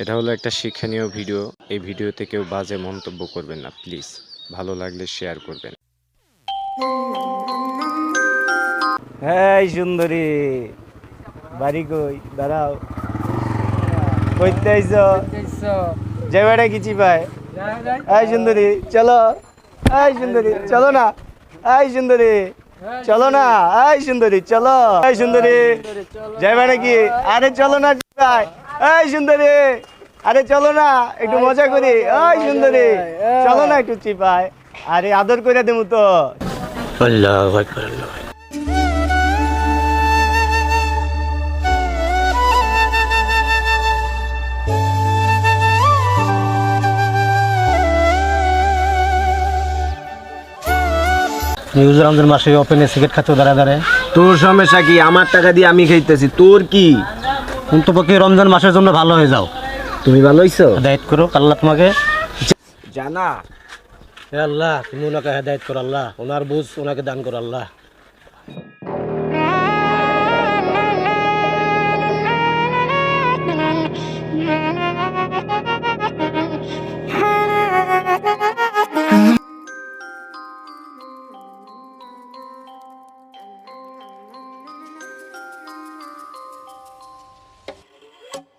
এটা হলো একটা শিক্ষণীয় ভিডিও। এই ভিডিওতে কেউ বাজে মন্তব্য করবেন না প্লিজ। ভালো লাগলে শেয়ার করবেন। এই সুন্দরী বাড়ি কই? দাঁড়াও। কইতে আইছ যে বেড়া কিছু পায় এই সুন্দরী চলো। এই সুন্দরী চলো না। এই সুন্দরী চলো না। এই সুন্দরী চলো। এই সুন্দরী যে বেড়া কি? আরে চলো না ভাই এই সুন্দরী আরে চলো না একটু মজা করি। এই সুন্দরী চলো না একটু চিপায় আরে আদর করে দেবো তো। নিউজ রমজান মাসে ওপেনে সিগারেট খাচ্ছ দাঁড়া দাঁড়ায়। তোর সমস্যা কি? আমার টাকা দিয়ে আমি খাইতেছি তোর কি? কিন্তু পক্ষে রমজান মাসের জন্য ভালো হয়ে যাও। তুমি ভালো হইছো? হেদায়ত করো আল্লাহ তোমাকে জানা। হে আল্লাহ তুমি ওনাকে হেদায়ত করো আল্লাহ। ওনার বুঝ ওনাকে দান করো আল্লাহ।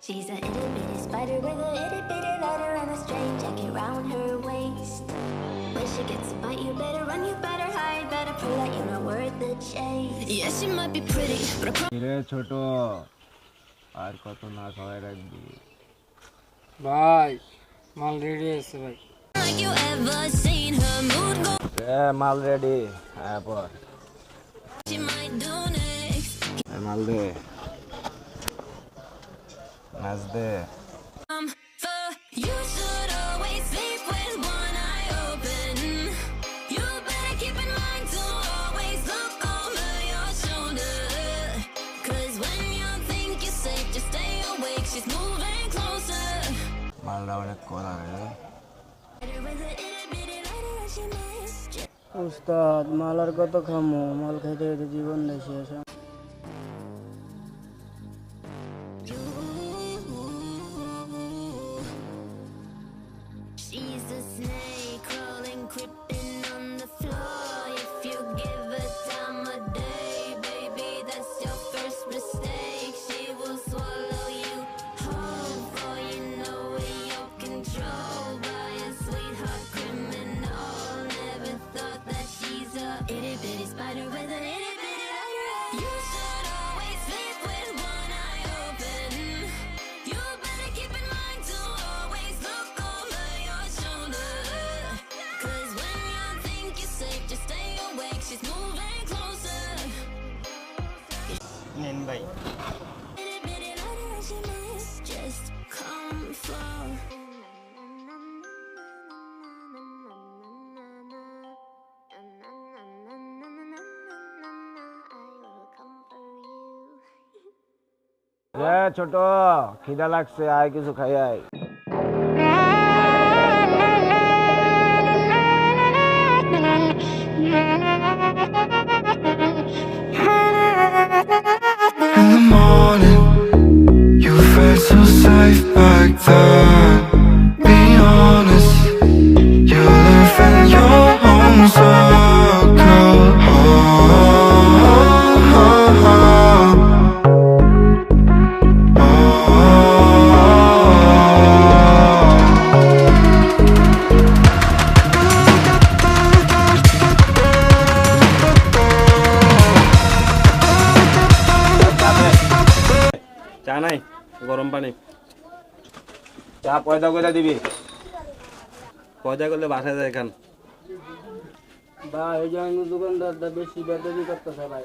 She's a itty bitty spider with a itty bitty letter and a strange jacket round her waist. When she gets a bite, you better run, you better hide, better pray that you're not worth the chase. Yeah, she might be pretty, but I রে ছোট আর কত না খাওয়াই রাখবি ভাই মাল ready আছে ভাই like you ever seen her mood go. এ মাল রেডি হ্যাঁ পর She might do next. এ মাল দে নাচ দে Um. মালটা অনেক করা রে উস্তাদ মাল আর কত খামো মাল খাইতে খাইতে জীবন দেয় শেষ এ ছোট খিদা লাগছে আয় কিছু খাই আয় চা নাই গরম পানি। চা পয়দা করে দিবি। পয়দা করলে বাসায় যায় এখান ভাই ওই যে আমি বেশি করতেছে ভাই।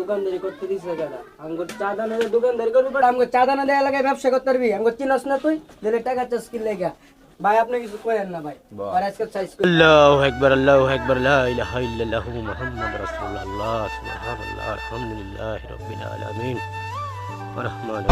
দোকানদারি করতে দিছে কেনা আমাকে চা দানা দিয়ে দোকানদারি করবি বাট আমাকে চা দানা দিয়ে এলাকায় ব্যবসা করতে পারবি? আমাকে চিনস না তুই? দিলে টাকা চাষ কি লেগা? ভাই আপনি কিছু করেন না ভাই। আর আজকে সাইজ আল্লাহু আকবার আল্লাহু আকবার লা ইলাহা ইল্লাল্লাহু মুহাম্মাদুর রাসূলুল্লাহ সুবহানাল্লাহ আলহামদুলিল্লাহি রাব্বিল আলামিন। রহমান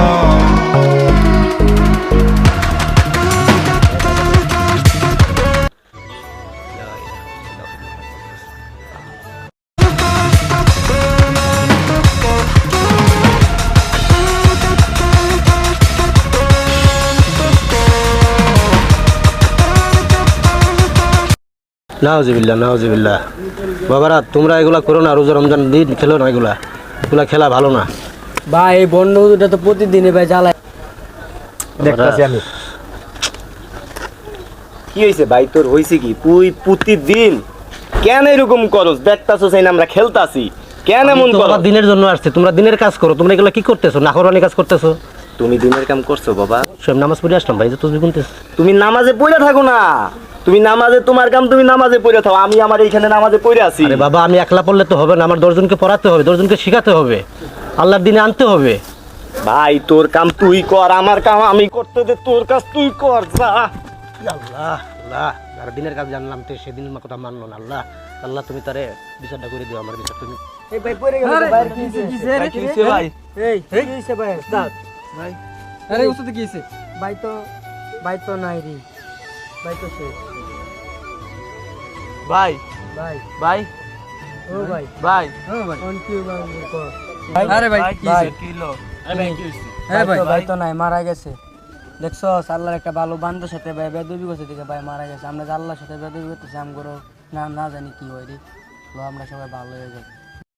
নাওজিবিল্লা নাওজিবিল্লা বাবারা, তোমরা এগুলা করো না, রোজা রমজান দিন খেলো না এগুলা। এগুলা খেলা ভালো না। ভাই এই তো প্রতিদিনই ভাই জ্বালায়। দেখতাছি আমি। কি হয়েছে ভাই তোর হয়েছে কি? তুই প্রতিদিন কেন এরকম করস? দেখতাছস এই না আমরা খেলতাছি। কেন এমন তো করস? দিনের জন্য আসছে তোমরা দিনের কাজ করো। তোমরা এগুলা কি করতেছো? কাজ করতেছো? তুমি দিনের কাম করছ বাবা। সব নামাজ পড়ে আসলাম ভাই যে তুই গুনতেছ। তুমি নামাজে পড়ে থাকো না। তুমি নামাজে তোমার কাম তুমি নামাজে পড়ে থাকো আমি আমার এইখানে নামাজে পড়ে আছি। আরে বাবা আমি একলা পড়লে তো হবে না। আমার দশজনকে পড়াতে হবে দশজনকে শেখাতে হবে। আল্লাহর দিনে আনতে হবে। ভাই তোর কাম তুই কর আমার কাম আমি করতে দে তোর কাজ তুই কর যা। আল্লাহ আল্লাহ যারা দিনের কাজ জানলাম তো সেদিন আমার কথা মানলো না আল্লাহ। আল্লাহ তুমি তারে বিচারটা করে দিও আমার বিচার তুমি এই ভাই পড়ে গেল ভাই কি হইছে ভাই কি হইছে ভাই? এই কি হইছে ভাই? উস্তাদ ভাই। আরে উস্তাদ কি হইছে ভাই তো ভাই তো নাই রে। ভাই তো শেষ। ভাই। ভাই। ভাই। ও ভাই। ভাই। ও ভাই কোন কি? ভাই আরে ভাই কি হইছে? কিলো হ্যাঁ ভাই ভাই তো নাই মারা গেছে। দেখছ আল্লাহর একটা ভালো বান্ধব সাথে ভাই বেদবি করছে দিকে ভাই মারা গেছে। আমরা আল্লাহর সাথে বেদবি করতেছি আমগরও না না জানি কি হয় রে। আমরা সবাই ভালো হয়ে যাই।